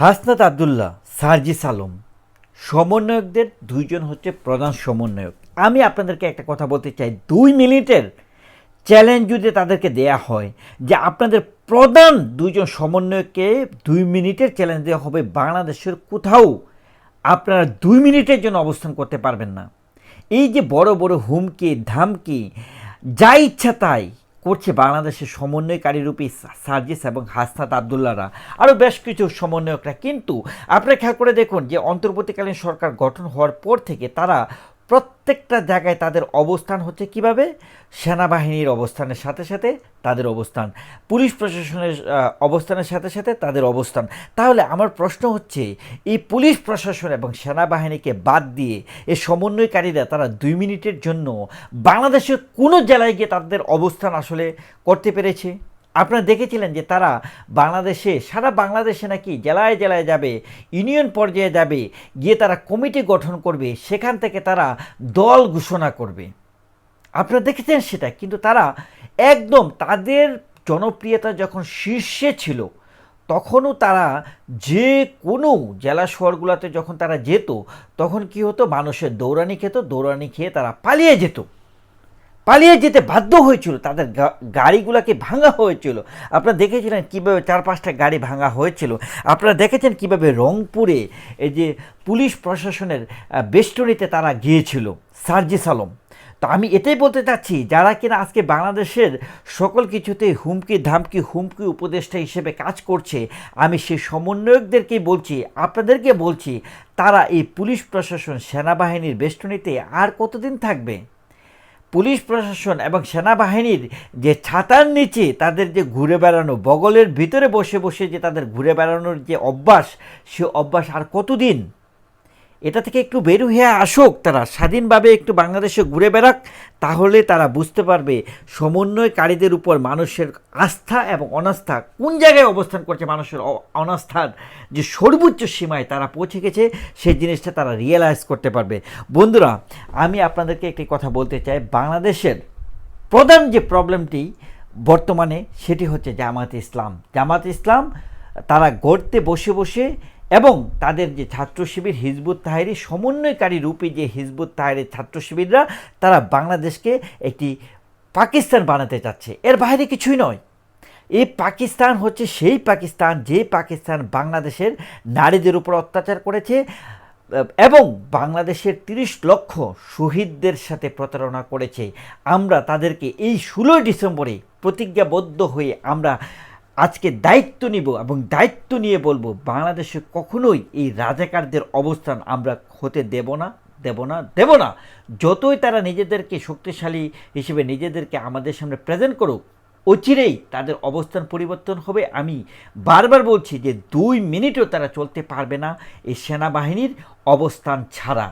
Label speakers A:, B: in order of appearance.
A: হাসনাত আবদুল্লাহ, সার্জিস আলম। সমন্বয়কদের দুইজন হচ্ছে প্রধান সমন্বয়ক। আমি আপনাদেরকে একটা কথা বলতে চাই। দুই মিনিটের চ্যালেঞ্জ যদি তাদেরকে দেয়া হয়, যে আপনাদের প্রধান দুইজন সমন্বয়ককে দুই মিনিটের চ্যালেঞ্জ দেওয়া হবে, বাংলাদেশের কোথাও আপনারা দুই মিনিটের জন্য অবস্থান করতে পারবেন না। এই যে বড় বড় হুমকি, ধামকি, যা ইচ্ছা তাই করছে বাংলাদেশের সমন্বয়কারী রূপী সার্জিস এবং হাসনাত আবদুল্লারা আরও বেশ কিছু সমন্বয়করা। কিন্তু আপনারা খেয়াল করে দেখুন যে অন্তর্বর্তীকালীন সরকার গঠন হওয়ার পর থেকে তারা প্রত্যেকটা জায়গায় তাদের অবস্থান হচ্ছে কীভাবে? সেনাবাহিনীর অবস্থানের সাথে সাথে তাদের অবস্থান। পুলিশ প্রশাসনের অবস্থানের সাথে সাথে তাদের অবস্থান। তাহলে আমার প্রশ্ন হচ্ছে, এই পুলিশ প্রশাসন এবং সেনাবাহিনীকে বাদ দিয়ে এই সমন্বয়কারীরা তারা দুই মিনিটের জন্য বাংলাদেশের কোনো জেলায় গিয়ে তাদের অবস্থান আসলে করতে পেরেছে? আপনারা দেখেছিলেন যে তারা বাংলাদেশে, সারা বাংলাদেশে নাকি জেলায় জেলায় যাবে, ইউনিয়ন পর্যায়ে যাবে, গিয়ে তারা কমিটি গঠন করবে, সেখান থেকে তারা দল ঘোষণা করবে। আপনারা দেখেছেন সেটা, কিন্তু তারা একদম তাদের জনপ্রিয়তা যখন শীর্ষে ছিল, তখনও তারা যে কোনো জেলা শহরগুলোতে যখন তারা যেত, তখন কি হতো? মানুষের দৌড়ানি খেত, দৌড়ানি খেয়ে তারা পালিয়ে যেত। পালিয়ে যেতে বাধ্য হয়েছিল, তাদের গাড়িগুলোকে ভাঙা হয়েছিল। আপনারা দেখেছিলেন কীভাবে চার পাঁচটা গাড়ি ভাঙা হয়েছিল। আপনারা দেখেছেন কীভাবে রংপুরে এই যে পুলিশ প্রশাসনের বেষ্টনীতে তারা গিয়েছিল, সার্জিস আলম। তো আমি এটাই বলতে চাচ্ছি, যারা কিনা আজকে বাংলাদেশের সকল কিছুতে হুমকি ধামকি, হুমকি উপদেষ্টা হিসেবে কাজ করছে, আমি সেই সমন্বয়কদেরকে বলছি, আপনাদেরকে বলছি, তারা এই পুলিশ প্রশাসন, সেনাবাহিনীর বেষ্টনীতে আর কতদিন থাকবে? পুলিশ প্রশাসন এবং সেনাবাহিনীর যে ছাতার নিচে তাদের যে ঘুরে বেড়ানো, বগলের ভিতরে বসে বসে যে তাদের ঘুরে বেড়ানোর যে অভ্যাস, সে অভ্যাস আর কতদিন এটা থেকে একটু বের হয়ে আসুক, তারা স্বাধীনভাবে একটু বাংলাদেশে ঘুরে বেড়াক, তাহলে তারা বুঝতে পারবে সমন্বয়কারীদের উপর মানুষের আস্থা এবং অনাস্থা কোন জায়গায় অবস্থান করছে মানুষের অনাস্থার যে সর্বোচ্চ সীমায় তারা পৌঁছে গেছে, সেই জিনিসটা তারা রিয়েলাইজ করতে পারবে। বন্ধুরা, আমি আপনাদেরকে একটি কথা বলতে চাই, বাংলাদেশের প্রধান যে প্রবলেমটি বর্তমানে সেটি হচ্ছে জামাত ইসলাম। জামাত ইসলাম তারা গড়তে বসে বসে এবং তাদের যে ছাত্র শিবির হিজবুত তাহেরি সমন্বয়কারী রূপে যে হিজবুত তাহেরের ছাত্র শিবিররা, তারা বাংলাদেশকে একটি পাকিস্তান বানাতে চাচ্ছে। এর বাইরে কিছুই নয়। এই পাকিস্তান হচ্ছে সেই পাকিস্তান যে পাকিস্তান বাংলাদেশের নারীদের উপর অত্যাচার করেছে, এবং বাংলাদেশের তিরিশ লক্ষ শহীদদের সাথে প্রতারণা করেছে। আমরা তাদেরকে এই ষোলোই ডিসেম্বরে প্রতিজ্ঞাবদ্ধ হয়ে আমরা আজকে দায়িত্ব নিব এবং দায়িত্ব নিয়ে বলব, বাংলাদেশে কখনোই এই রাজাকারদের অবস্থান আমরা হতে দেব না দেব না দেব না। যতই তারা নিজেদেরকে শক্তিশালী হিসেবে নিজেদেরকে আমাদের সামনে প্রেজেন্ট করুক, অচিরেই তাদের অবস্থান পরিবর্তন হবে। আমি বারবার বলছি যে দুই মিনিটও তারা চলতে পারবে না এই সেনাবাহিনীর অবস্থান ছাড়া।